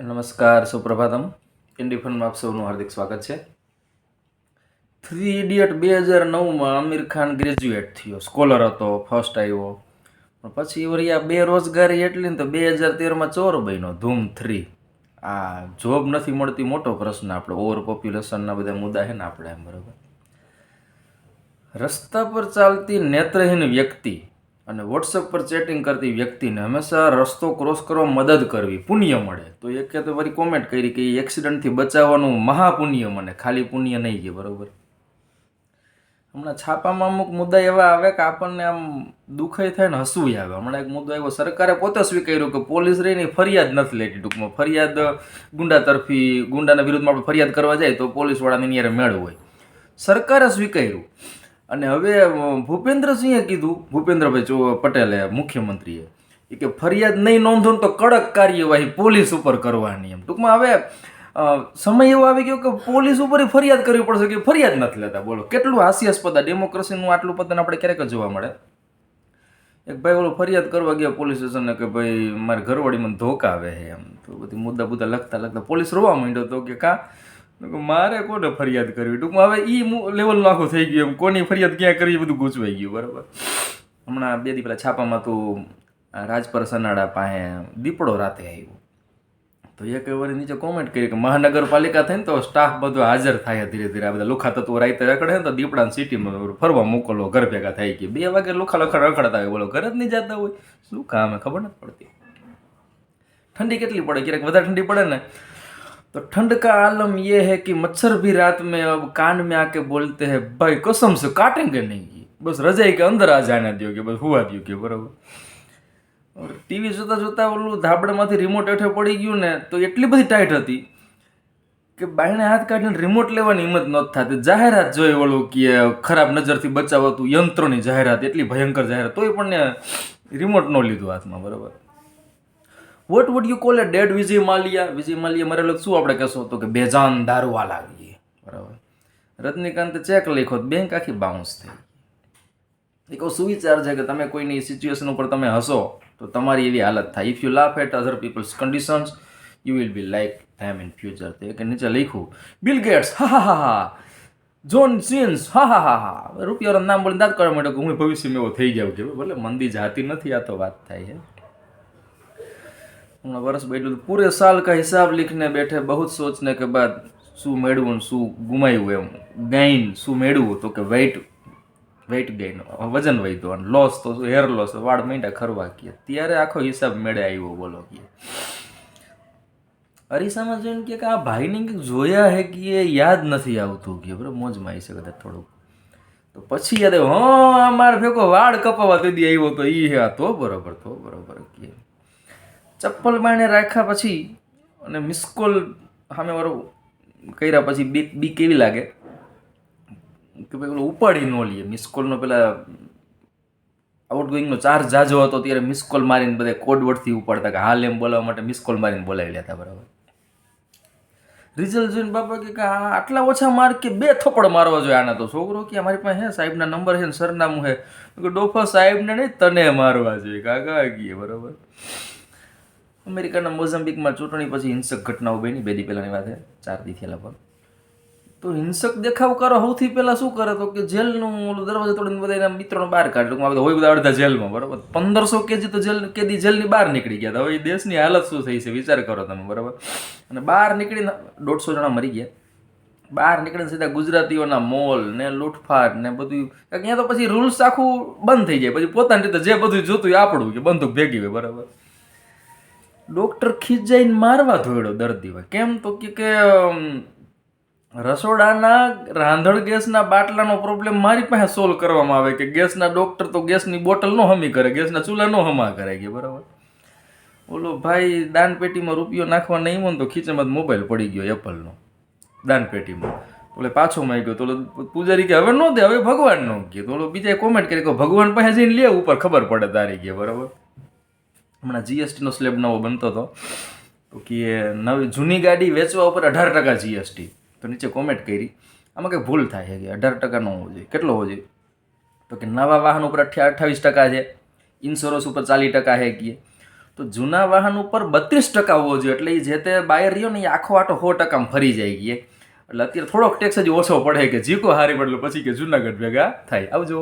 નમસ્કાર, સુપ્રભાતમ. ઇન્ડી ફનમાં આપ સૌનું હાર્દિક સ્વાગત છે. થ્રી ઇડિયટ બે હજાર નવમાં આમિર ખાન ગ્રેજ્યુએટ થયો. સ્કોલર હતો ફર્સ્ટ આવ્યો. પણ પછી વરિયા બેરોજગારી એટલી ને તો બે હજાર તેરમાં ચોર બન્યો, ધૂમ થ્રી આ જોબ નથી મળતી, મોટો પ્રશ્ન આપણે ઓવર પોપ્યુલેશનના બધા મુદ્દા છે ને આપણે એમ બરાબર. રસ્તા પર ચાલતી નેત્રહીન વ્યક્તિ અને વોટ્સએપ પર ચેટિંગ કરતી વ્યક્તિને હંમેશા રસ્તો ક્રોસ કરવા મદદ કરવી, પુણ્ય મળે. તો એક તો વળી કોમેન્ટ કરી કે એ એક્સિડન્ટથી બચાવવાનું મહાપુણ્ય મને, ખાલી પુણ્ય નહીં કે, બરોબર? હમણાં છાપામાં અમુક મુદ્દા એવા આવે કે આપણને આમ દુઃખય થાય ને હસવું આવે. હમણાં એક મુદ્દો આવ્યો, સરકારે પોતે સ્વીકાર્યું કે પોલીસ રહીને ફરિયાદ નથી લેતી ટૂંકમાં. ફરિયાદ ગુંડા તરફી, ગુંડાના વિરુદ્ધમાં આપણે ફરિયાદ કરવા જાય તો પોલીસવાળાની નિયારે મેળ હોય. સરકારે સ્વીકાર્યું. અને હવે ભૂપેન્દ્રસિંહે કીધું, ભૂપેન્દ્રભાઈ પટેલે મુખ્યમંત્રીએ એ કે ફરિયાદ નહીં નોંધો તો કડક કાર્યવાહી પોલીસ ઉપર કરવાની એમ. ટૂંકમાં હવે સમય એવો આવી ગયો કે પોલીસ ઉપર ફરિયાદ કરવી પડશે કે ફરિયાદ નથી લેતા. બોલો, કેટલું હાસ્યાસ્પદ ડેમોક્રેસીનું આટલું પતન આપણે ક્યારેક જોવા મળે? એક ભાઈ ઓલો ફરિયાદ કરવા ગયા પોલીસ સ્ટેશનને કે ભાઈ, મારી ઘરવાળી મને ધોકા આવે એમ. તો બધી મુદ્દા બુદ્દા લખતા લખતા પોલીસ રોવા માંડ્યો તો કે કા? મારે કોને ફરિયાદ કરવી? ટૂંકમાં હવે એ લેવલનો આખો થઈ ગયું એમ. કોની ફરિયાદ ક્યાં કરવી બધું ગૂંચવાઈ ગયું, બરાબર? હમણાં બે દી પેલા છાપામાં તું રાજપર સનાડા પાસે દીપડો રાતે આવ્યો તો એક વાર નીચે કોમેન્ટ કરી કે મહાનગરપાલિકા થઈને તો સ્ટાફ બધો હાજર થાય ધીરે ધીરે. આ બધા લુખા તત્વો રાઈતે રખડે ને તો દીપડાને સિટીમાં ફરવા મોકલો, ઘર ભેગા થઈ ગયા બે વાગે લુખા લખડ રખડતા હોય, બોલો, ઘર જ નહીં જતા હોય. શું કામ ખબર નથી પડતી. ઠંડી કેટલી પડે? ક્યારેક વધારે ઠંડી પડે ને? तो ठंड का आलम ये है कि मच्छर भी रात में अब कान में आके बोलते हैं भाई कसम से काटेंगे नहीं बस रजाई के अंदर आ जाने दो કે બસ હુવા દો કે બરાબર और ટીવી જોતા જોતા ઓલું ધાબડામાંથી રિમોટ હેઠે પડી ગયું ને તો એટલી બધી ટાઈટ હતી કે બાયણે હાથ કાઢીને રિમોટ લેવાની હિંમત નહોતી થતી જાહેરાત જોઈ ઓલું કે ખરાબ નજરથી બચાવતું યંત્રોની જાહેરાત એટલી ભયંકર જાહેરાત તોય પણ ને રિમોટ ન લીધું હાથમાં બરાબર What would you call a dead Vijay Mallya Vijay Mallya મારે શું આપણે કહેશો? તો કે બેજાન દારૂવા લાગીએ બરાબર. રજનીકાંત ચેક લખ્યો બેંક આખી બાઉન્સ થઈ એક સુવિચાર છે કે તમે કોઈની સિચ્યુએશન ઉપર તમે હસો તો તમારી એવી હાલત થાય. If you laugh at other peoples conditions you will be like them in future તે કે નીચે લખ્યું બિલ ગેટ્સ હા હા હા હા જોન સિન્સ હા હા હા હા રૂપિયાનું નામ બોલીને દાદ કરવા માટે હું ભવિષ્યમાં એવો થઈ જાઉં કે ભલે મંદી જાતી નથી, આ તો વાત થાય છે. હમણાં વર્ષ બેઠું પૂરે સાલ કા હિસાબ લીખને બેઠે બહુ સોચને કે બાદ શું મેળવું ને શું ગુમાયું એમ. ગાઈન શું મેળવું તો કે વેઇટ વેઇટ ગેઇન વજન વધ્યો અને લોસ તો હેર લોસ વાળ મીંડા ખરવા કે ત્યારે આખો હિસાબ મેળે આવ્યો બોલો કે. અરીસામાં જોઈને કે આ ભાઈને કંઈક જોયા હે કે એ યાદ નથી આવતું કે. બરાબર? મોજમાં આવી શકે થોડુંક. તો પછી યાદ હા મારે ભેગો વાળ કપાવા તેથી આવ્યો તો ઈ હે તો બરોબર તો બરોબર કે. ચપ્પલ બાણે રાખ્યા પછી અને મિસકોલ સામે વાળું કર્યા પછી બી બી કેવી લાગે? કે ભાઈ ઓલો ઉપાડી ન લઈએ. મિસકોલનો પેલા આઉટગોઈંગનો ચાર્જ જાજો હતો ત્યારે મિસકોલ મારીને બધા કોડ વર્ડથી ઉપાડતા કે હાલ એમ બોલાવવા માટે મિસકોલ મારીને બોલાવી લેતા બરાબર. રિઝલ્ટ જોઈને બાપા કે આટલા ઓછા માર્ક કે બે થપ્પડ મારવા જોઈએ આના તો. છોકરો કે અમારી પાસે હે, સાહેબના નંબર છે ને સરનામું છે. કે ડોફા સાહેબને નહીં તને મારવા જોઈએ. કાકા કીએ બરાબર. અમેરિકાના મોઝમ્બિકમાં ચૂંટણી પછી હિંસક ઘટનાઓ બની. બે દી પહેલાંની વાત ચાર દી થયા લગભગ. તો હિંસક દેખાવ કરો. સૌથી પહેલાં શું કરે તો કે જેલનું દરવાજો તોડીને બધા એના મિત્રોને બહાર કાઢે. ટૂંકમાં બધા હોય બધા અડધા જેલમાં, બરાબર? પંદરસો કેજી તો જેલ, કેદી જેલની બહાર નીકળી ગયા હતા. હવે એ દેશની હાલત શું થઈ છે? વિચાર કરો તમે, બરાબર? અને બહાર નીકળીને દોઢસો જણા મરી ગયા. બહાર નીકળીને સીધા ગુજરાતીઓના મોલ ને લૂંટફાટ ને બધું. અહીંયા તો પછી રૂલ્સ આખું બંધ થઈ જાય. પછી પોતાની રીતે જે બધું જોતું આપણું કે બંધુક ભેગી હોય, બરાબર? ડૉક્ટર ખીજાઈને મારવા ધોયડો દર્દીમાં કેમ તો કે રસોડાના, રાંધણ ગેસના બાટલાનો પ્રોબ્લેમ મારી પાસે સોલ્વ કરવામાં આવે કે ગેસના ડૉક્ટર તો ગેસની બોટલ નો હમી કરે, ગેસના ચૂલા નો હમા કરે કે બરાબર? ઓલો ભાઈ દાનપેટીમાં રૂપિયો નાખવા નહીં મને તો ખીચામાં મોબાઈલ પડી ગયો એપલનો. દાનપેટીમાં. ઓલે પાછો માગ્યો તો પૂજારી કે, હવે ન દે, હવે ભગવાન નો કે. તો ઓલો બીજાએ કોમેન્ટ કરી કે, ભગવાન પાસે જઈને લે, ઉપર ખબર પડે તારી કે બરાબર. હમણાં જીએસટીનો સ્લેબ નવો બનતો હતો, તો કે નવી જૂની ગાડી વેચવા ઉપર અઢાર ટકા જીએસટી તો નીચે કોમેન્ટ કરી, આમાં કંઈ ભૂલ થાય છે કે અઢાર ટકા ન હોવો જોઈએ? કેટલો હોવો જોઈએ? તો કે નવા વાહન ઉપર અઠ્યા અઠ્ઠાવીસ ટકા છે ઇન્સ્યોરન્સ ઉપર ચાલીસ ટકા છે કે તો જૂના વાહન ઉપર બત્રીસ ટકા હોવો જોઈએ, એટલે એ જે તે બાયર રહ્યો ને એ આખો આટો સો ટકામાં ફરી જાય ગયે એટલે અત્યારે થોડોક ટેક્સ જ ઓછો પડે કે જીકો હારી પડે પછી કે જુનાગઢ ભેગા થાય. આવજો.